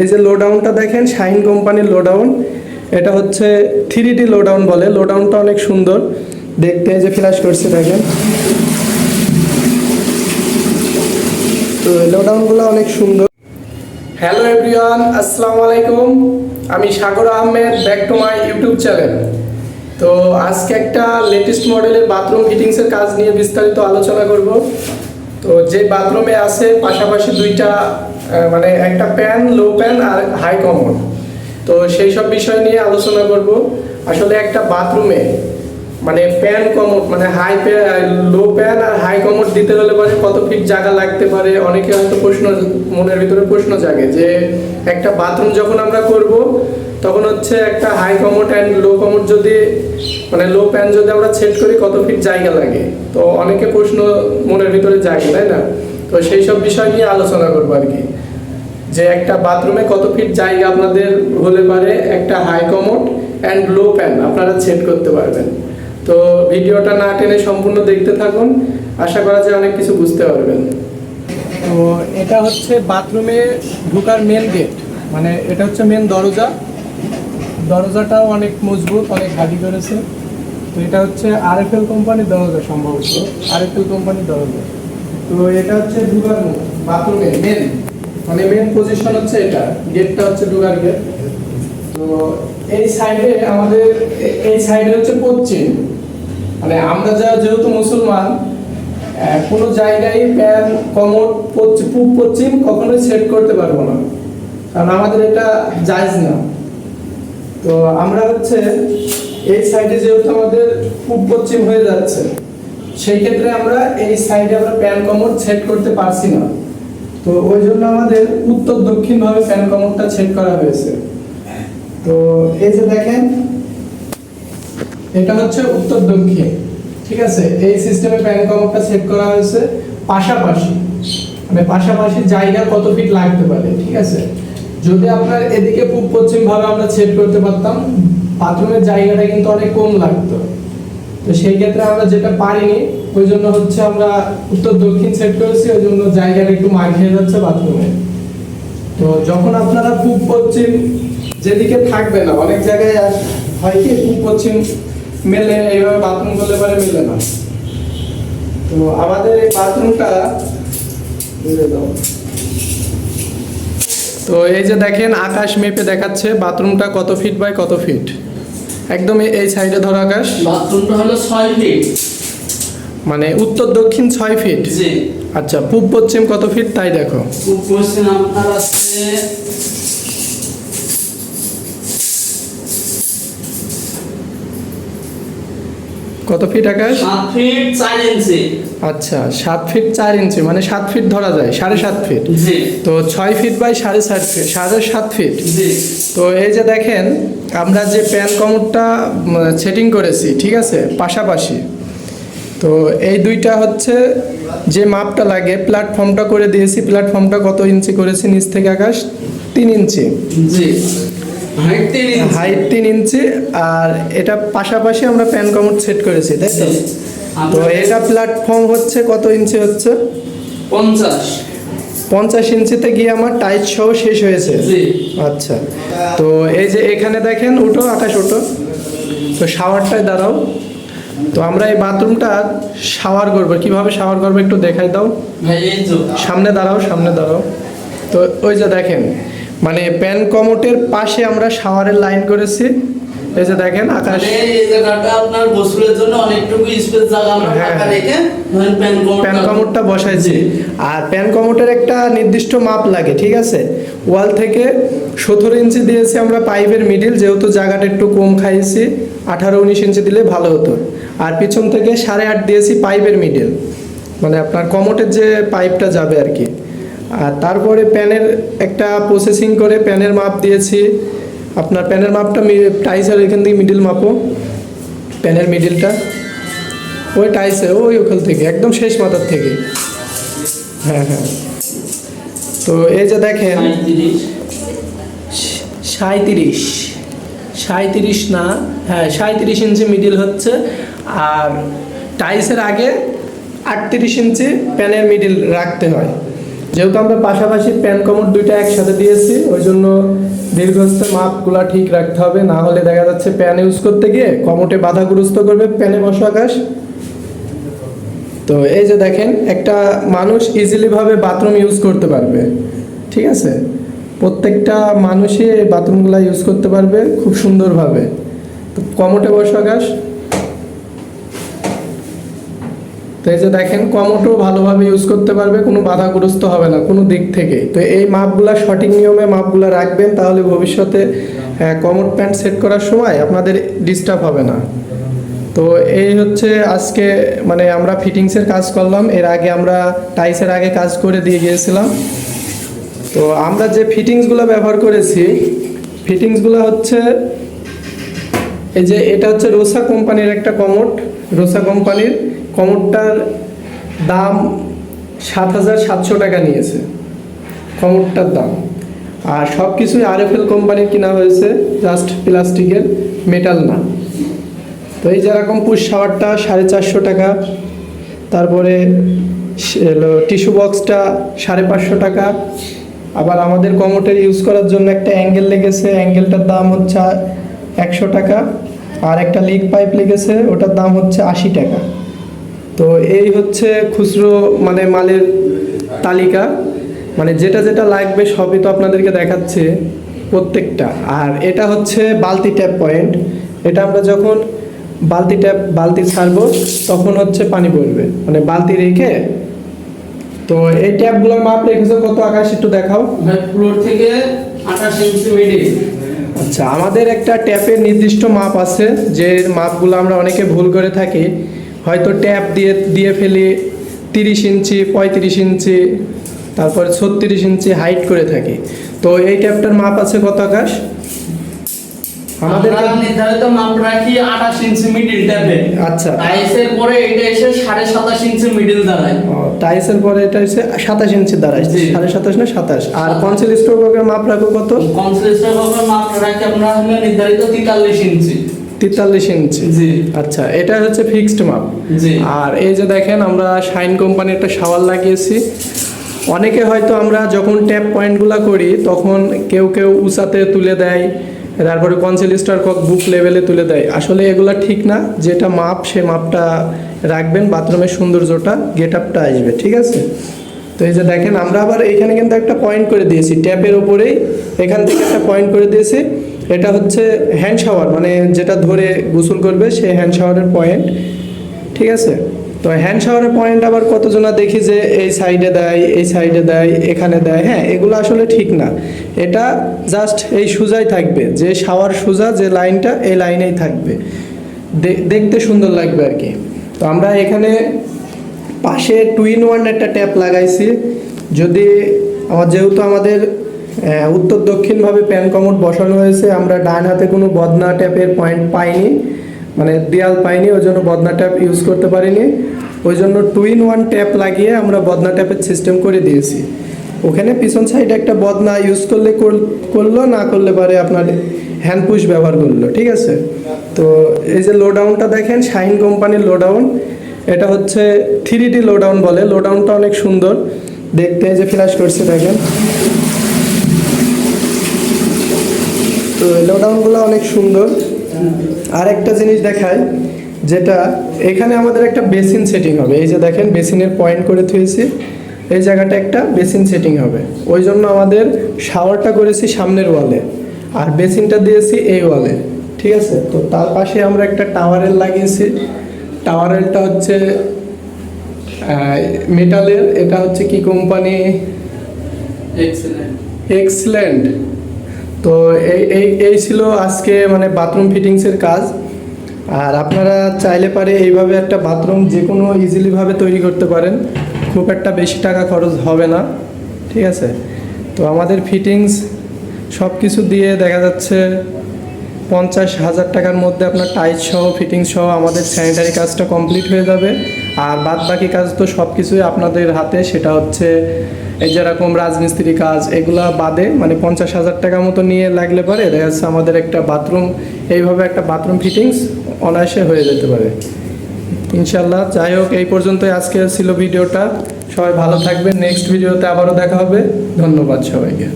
এই যে লোডাউনটা দেখেন শাইন কোম্পানির লোডাউন এটা হচ্ছে থ্রি ডি লোডাউন বলে। লোডাউনটা অনেক সুন্দর। দেখতে এই যে ফ্ল্যাশ করছে, দেখেন। তো লো ডাউনগুলো অনেক সুন্দর। হ্যালো এভরিওয়ান আসসালামু আলাইকুম। আমি Sagar Ahmed back to my YouTube channel তো আজকে একটা লেটেস্ট মডেলের বাথরুম ফিটিংসের কাজ নিয়ে বিস্তারিত আলোচনা করব। তো যে বাথরুমে আছে, পাশাপাশি দুইটা মানে একটা প্যান লো প্যান আর হাই কমোড তো সেই সব বিষয় নিয়ে আলোচনা করব। আসলে একটা বাথরুমে মানে প্যান কমোড মানে হাই লো প্যান আর হাই কমোড দিতে হলে পরে কত ফিট জায়গা লাগতে পারে? অনেকে হয়তো প্রশ্ন, মনের ভিতরে প্রশ্ন জাগে যে একটা বাথরুম যখন আমরা করব, তখন হচ্ছে একটা high commode and low commode যদি মানে লো প্যান যদি আমরা সেট করি, কত ফিট জায়গা লাগে? তো অনেকে প্রশ্ন মনের ভিতরে জাগে, তাই না? তো সেই সব বিষয় নিয়ে আলোচনা করব আর কি। যে একটা বাথরুমে কত ফিট জায়গা আপনাদের হলে পারে, একটা high commode and low pan আপনারা সেট করতে পারবেন। তো ভিডিওটা না টেনে সম্পূর্ণ দেখতে থাকুন, আশা করা যায় অনেক কিছু বুঝতে পারবেন। তো এটা হচ্ছে বাথরুমে ঢোকার মেন গেট মানে এটা হচ্ছে মেন দরজা। দরজাটাও অনেক মজবুত, অনেক হাডি করেছে। তো এটা হচ্ছে আরএফএল কোম্পানির দরজা সম্ভবত। আরএফএল কোম্পানির দরজা। তো এটা হচ্ছে ঢুকার মুখ, বাথরুমে মেন মানে মেন পজিশন হচ্ছে এটা গেটটা হচ্ছে ঢুকার গেট তো এই সাইডে আমাদের, এই সাইডে হচ্ছে পশ্চিম। মানে আমরা যা যেহেতু মুসলমান কোনো জায়গায় প্যান কমর পশ্চিম পূব পশ্চিম কখনোই সেট করতে পারব না। কারণ আমাদের এটা জায়জ না। তো আমরা হচ্ছে এই সাইডে যেহেতু আমাদের পূব পশ্চিম হয়ে যাচ্ছে সেই ক্ষেত্রে আমরা এই সাইডে আমরা প্যান কমোড সেট করতে পারছি না। তো ওই জন্য আমাদের উত্তর দক্ষিণ ভাবে প্যান কমোডটা সেট করা হয়েছে। তো এই যে দেখেন, এটা হচ্ছে উত্তর দক্ষিণ, ঠিক আছে? এই সিস্টেমে প্যান কমোডটা সেট করা হয়েছে পাশাপাশি। মানে পাশাপাশি জায়গা কত ফিট লাগতে পারে, ঠিক আছে? যদি আপনার এদিকে পূব পশ্চিম ভাবে আমরা সেট করতে পারতাম বাথরুমের জায়গাটা কিন্তু অনেক কম লাগতো। তো সেই ক্ষেত্রে আমরা যেটা পারিনি, ওই জন্য হচ্ছে আমরা উত্তর দক্ষিণ সেট করেছি, ওই জন্য জায়গাটা একটু মার খেয়ে যাচ্ছে বাথরুমে তো যখন আপনারা পূব পশ্চিম যেদিকে থাকবে না, অনেক জায়গায় হয় কি, পূব পশ্চিম মেলে, এইভাবে বাথরুম করলে পারে মেলে না। তো আমাদের এই বাথরুমটা। তো এই যে দেখেন, আকাশ মেপে দেখাচ্ছে বাথরুমটা কত ফিট বাই কত ফিট একদম এই- সাইডে ধরো আকাশ। বাথরুমটা হলো ছয় ফিট মানে উত্তর দক্ষিণ ছয় ফিট জি। আচ্ছা পূব পশ্চিম কত ফিট তাই দেখো। পূব পশ্চিম আপনার আছে কত ফিট আকাশ? সাত ফিট চার ইঞ্চি। আচ্ছা সাত ফিট চার ইঞ্চি মানে সাত ফিট ধরা যায় সাড়ে সাত ফিট তো ছয় ফিট বাই সাড়ে সাত ফিট সাড়ে সাত ফিট তো এই যে দেখেন আমরা যে প্যান কমোডটা সেটিং করেছি ঠিক আছে? পাশাপাশি। তো এই দুইটা হচ্ছে যে মাপটা লাগে প্ল্যাটফর্মটা করে দিয়েছি প্ল্যাটফর্মটা কত ইঞ্চি করেছি নিচ থেকে আকাশ? তিন ইঞ্চি। জি। হাইট তিন ইঞ্চি। আর এটা পাশাপাশি আমরা প্যান কমোড সেট করেছি তাই তো? তো এটা প্ল্যাটফর্ম হচ্ছে কত ইঞ্চি হচ্ছে? পঞ্চাশ। পঞ্চাশ ইঞ্চিতে গিয়ে আমার টাইট সহ শেষ হয়েছে। জি। আচ্ছা। তো এই যে এখানে দেখেন উঠো আকাশ উঠো। তো শাওয়ারটায় দাঁড়াও। তো আমরা এই বাথরুমটা শাওয়ার করব। কীভাবে শাওয়ার করব একটু দেখাই দাও। সামনে দাঁড়াও সামনে দাঁড়াও। তো ওই যে দেখেন মানে প্যান কমোটের পাশে আমরা শাওয়ারের লাইন করেছি। এই যে দেখেন আকাশ। মানে এই জায়গাটা আপনার গোসলের জন্য অনেকটুকু স্পেস জায়গা আমরা হ্যাঁ। ফাঁকা রেখে প্যান কমোডটা বসাইছি। আর প্যান কমোডের একটা নির্দিষ্ট মাপ লাগে ঠিক আছে? ওয়াল থেকে সতেরো ইঞ্চি দিয়েছি আমরা পাইপের মিডিল যেহেতু জায়গাটা একটু কম খাইয়েছি আঠারো উনিশ ইঞ্চি দিলে ভালো হতো। আর পিছন থেকে সাড়ে আট দিয়েছি পাইপের মিডিল। মানে আপনার কমোটের যে পাইপটা যাবে আর কি। আর তারপরে প্যানের একটা প্রসেসিং করে প্যানের মাপ দিয়েছি। আপনার প্যানের মাপটা টাইসের এখান থেকে মিডিল মাপো। প্যানের মিডিলটা ওই টাইসে, ওই ওখান থেকে, একদম শেষ মাথার থেকে। হ্যাঁ হ্যাঁ। তো এই যে দেখেন। সাঁত্রিশ সাঁত্রিশ না হ্যাঁ সাঁত্রিশ ইঞ্চি মিডিল হচ্ছে। আর টাইসের আগে আটত্রিশ ইঞ্চি প্যানের মিডিল রাখতে হয়। যেহেতু আমরা পাশাপাশি প্যান কমোড দুইটা একসাথে দিয়েছি, ওই জন্য দীর্ঘস্থ মাপগুলা ঠিক রাখতে হবে। না হলে দেখা যাচ্ছে প্যান ইউজ করতে গিয়ে কমোটে বাধাগ্রস্ত করবে প্যানে বসা আকাশ। তো এই যে দেখেন, একটা মানুষ ইজিলি ভাবে বাথরুম ইউজ করতে পারবে। ঠিক আছে? প্রত্যেকটা মানুষই বাথরুমগুলো ইউজ করতে পারবে খুব সুন্দরভাবে। তো কমোটে বসা ঘাস তো এই যে দেখেন কমোটো ভালোভাবে ইউজ করতে পারবে, কোনো বাধাগ্রস্ত হবে না, কোনো দিক থেকে। তো এই মাপগুলা সঠিক নিয়মে মাপগুলা রাখবেন, তাহলে ভবিষ্যতে কমোট প্যান্ট সেট করার সময় আপনাদের ডিস্টার্ব হবে না। তো এই হচ্ছে আজকে মানে আমরা ফিটিংসের কাজ করলাম, এর আগে আমরা টাইসের আগে কাজ করে দিয়ে গিয়েছিলাম। তো আমরা যে ফিটিংসগুলো ব্যবহার করেছি ফিটিংসগুলো হচ্ছে, এই যে এটা হচ্ছে রোসা কোম্পানির একটা কমোড রোসা কোম্পানির কমোডটার দাম সাত হাজার সাতশো টাকা নিয়েছে, কমোডটার দাম। আর সব কিছুই আরএফএল কোম্পানির কিনা হয়েছে, জাস্ট প্লাস্টিকের, মেটাল না। তো এই যেরকম পুশ শাওয়ারটা সাড়ে চারশো টাকা, তারপরে টিস্যু বক্সটা সাড়ে পাঁচশো টাকা। আবার আমাদের কমোটের ইউজ করার জন্য একটা অ্যাঙ্গেল লেগেছে, অ্যাঙ্গেলটার দাম হচ্ছে একশো টাকা। আর একটা লিক পাইপ লেগেছে, ওটার দাম হচ্ছে আশি টাকা। তো এই হচ্ছে খুচরো মানে মালের তালিকা। মানে যেটা যেটা লাগবে সবই তো আপনাদেরকে দেখাচ্ছে প্রত্যেকটা। আর এটা হচ্ছে বালতি ট্যাপ পয়েন্ট এটা আমরা যখন বালতি ট্যাপ বালতি ছাড়বো তখন হচ্ছে পানি পড়বে। মানে বালতি রেখে তো এই ট্যাপগুলোর মাপ রেখেছো কত আকাশ একটু দেখাও। ফ্লোর থেকে আঠাশ ইঞ্চি মিডিল আচ্ছা আমাদের একটা ট্যাপের নির্দিষ্ট মাপ আছে যে মাপগুলো আমরা অনেকে ভুল করে থাকি। হয়তো ট্যাপ দিয়ে দিয়ে ফেলি তিরিশ ইঞ্চি পঁয়ত্রিশ ইঞ্চি তারপরে ছত্রিশ ইঞ্চি হাইট করে থাকি। তো এই ট্যাপটার মাপ আছে কত আকাশ? আমাদের নির্ধারিত মাপ রাখি আঠাশ ইঞ্চি মিডিল ট্যাপে আচ্ছা। টাইসের পরে এটা এসে সাড়ে সাতাশ ইঞ্চি মিডিল দাঁড়ায়। টাইসের পরে এটা সাতাশ ইঞ্চি দাঁড়ায়। সাড়ে সাতাশ না সাতাশ? আর কনসিল মাপ রাখো কত? মাপ রাখি আমরা নির্ধারিত তেতাল্লিশ ইঞ্চি। তেতাল্লিশ ইঞ্চি জি। আচ্ছা এটা হচ্ছে ফিক্সড মাপ জি। আর এই যে দেখেন আমরা শাইন কোম্পানির একটা শাওয়ার লাগিয়েছি। অনেকে হয়তো আমরা যখন ট্যাপ পয়েন্টগুলো করি তখন কেউ কেউ উঁচাতে তুলে দেয় তারপরে কনসিলিস্টার কক বুক লেভেলে তুলে দেয়। আসলে এগুলা ঠিক না যেটা মাপ সে মাপটা রাখবেন বাথরুমের সৌন্দর্যটা গেট আপটা আসবে ঠিক আছে? তো এই যে দেখেন আমরা আবার এখানে কিন্তু একটা পয়েন্ট করে দিয়েছি। ট্যাপের ওপরেই এখান থেকে একটা পয়েন্ট করে দিয়েছি। এটা হচ্ছে হ্যান্ড শাওয়ার মানে যেটা ধরে গোসল করবে সে হ্যান্ড শাওয়ারের পয়েন্ট ঠিক আছে? তো হ্যান্ড শাওয়ারের পয়েন্ট আবার কতজনা দেখি যে এই সাইডে দেয়, এই সাইডে দেয়, এখানে দেয় হ্যাঁ এগুলো আসলে ঠিক না। এটা জাস্ট এই সোজাই থাকবে, যে শাওয়ার সোজা, যে লাইনটা এই লাইনেই থাকবে। দেখতে সুন্দর লাগবে আর কি। তো আমরা এখানে পাশে টু ইন ওয়ান একটা ট্যাপ লাগাইছি। যদি, আমার যেহেতু আমাদের উত্তর দক্ষিণভাবে প্যান কমোড বসানো হয়েছে। আমরা ডান হাতে কোনো বদনা ট্যাপের পয়েন্ট পাইনি। মানে দেয়াল পাইনি, ওই জন্য বদনা ট্যাপ ইউজ করতে পারিনি। ওই জন্য টু ইন ওয়ান ট্যাপ লাগিয়ে আমরা বদনা ট্যাপের সিস্টেম করে দিয়েছি। ওখানে পিছন সাইডে একটা বদনা ইউজ করলে করল, না করলে পারে আপনার হ্যান্ড পুশ ব্যবহার করল, ঠিক আছে? তো এই যে লোডাউনটা দেখেন, শাইন কোম্পানির লোডাউন। এটা হচ্ছে থ্রি ডি লোডাউন বলে। লোডাউনটা অনেক সুন্দর। দেখতে যে ফ্ল্যাশ করছে, দেখেন। তো লোডাউনগুলো অনেক সুন্দর। আর একটা জিনিস দেখায় যেটা এখানে আমাদের একটা বেসিন সেটিং হবে। এই যে দেখেন বেসিনের পয়েন্ট করে থুয়েছি। এই জায়গাটা একটা বেসিন সেটিং হবে। ওই জন্য আমাদের শাওয়ারটা করেছি সামনের ওয়ালে আর বেসিনটা দিয়েছি এই ওয়ালে ঠিক আছে? তো তার পাশে আমরা একটা টাওয়ারেল লাগিয়েছি। টাওয়ারেলটা হচ্ছে মেটালের এটা হচ্ছে কি কোম্পানি এক্সেলেন্ট এক্সিলেন্ট তো এই এই ছিল আজকে মানে বাথরুম ফিটিংসের কাজ। আর আপনারা চাইলে পারে এইভাবে একটা বাথরুম যে কোনো ইজিলিভাবে তৈরি করতে পারেন। খুব একটা বেশি টাকা খরচ হবে না, ঠিক আছে? তো আমাদের ফিটিংস সব কিছু দিয়ে দেখা যাচ্ছে পঞ্চাশ হাজার টাকার মধ্যে আপনার টাইচ সহ ফিটিংস সহ আমাদের স্যানিটারি কাজটা কমপ্লিট হয়ে যাবে। আর বাদ বাকি কাজ তো সব কিছুই আপনাদের হাতে, সেটা হচ্ছে এই যেরকম রাজমিস্ত্রি কাজ, এগুলা বাদে মানে পঞ্চাশ হাজার টাকা মতো নিয়ে লাগলে পারে দেখা যাচ্ছে আমাদের একটা বাথরুম, এইভাবে একটা বাথরুম ফিটিংস অনায়াসে হয়ে যেতে পারে। ইনশাল্লাহ যাই হোক, এই পর্যন্তই আজকে ছিল ভিডিওটা। সবাই ভালো থাকবেন, নেক্সট ভিডিওতে আবারও দেখা হবে। ধন্যবাদ সবাইকে।